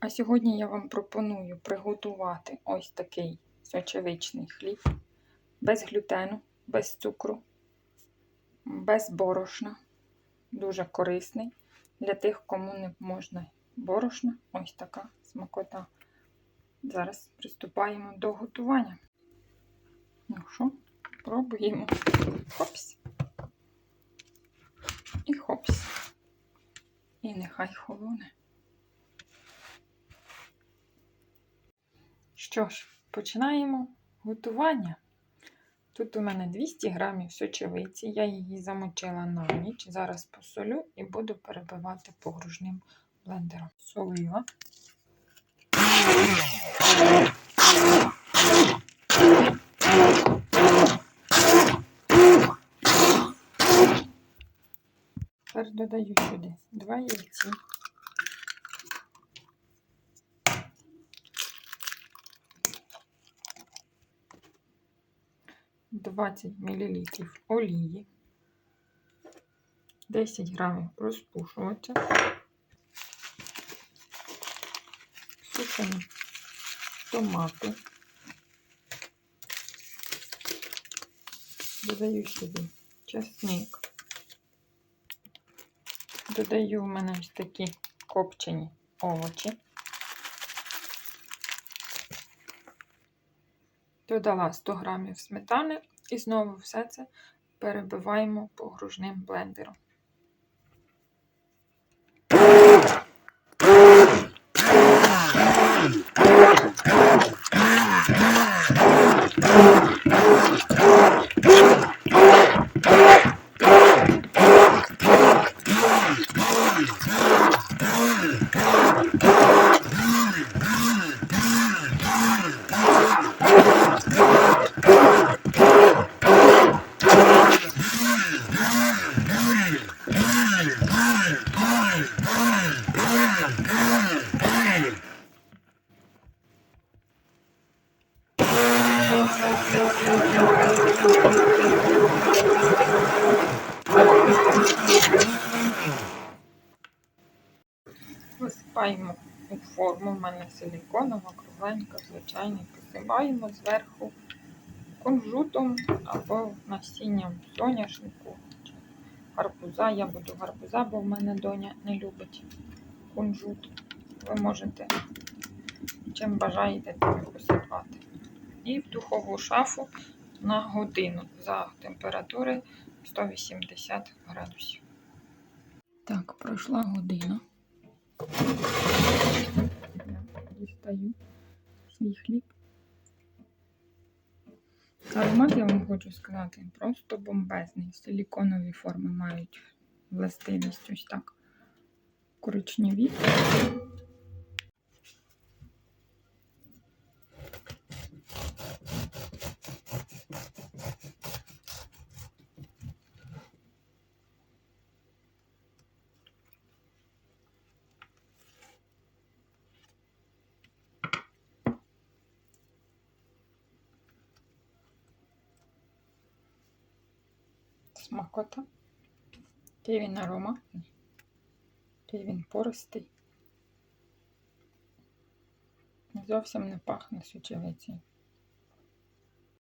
А сьогодні я вам пропоную приготувати ось такий сочевичний хліб без глютену, без цукру, без борошна. Дуже корисний для тих, кому не можна борошна. Ось така смакота. Зараз приступаємо до готування. Ну що, пробуємо. Хопс. І хопс. І нехай холоне. Що ж, починаємо готування. Тут у мене 200 грамів сочевиці, я її замочила на ніч. Зараз посолю і буду перебивати погружним блендером. Солила. Тепер додаю сюди два яйці. Двадцять мілілітрів олії, 10 грамів розпушувача, сушені томати. Додаю сюди чесник. Додаю в мене ось такі копчені овочі. Додала 100 грамів сметани і знову все це перебиваємо погружним блендером. Висипаємо у форму, в мене силіконова, кругленька, звичайно, посипаємо зверху кунжутом або насінням соняшнику чи гарбуза. Я буду гарбуза, бо в мене доня не любить кунжут. Ви можете чим бажаєте тим посипати. І в духову шафу на годину за температури 180 градусів. Так, пройшла година. Я дістаю свій хліб. Аромат, я вам хочу сказати, просто бомбезний. Силіконові форми мають властивість ось так. Коричневі. Смакота. Який він ароматний. Який він пористий. Зовсім не пахне сучевицею.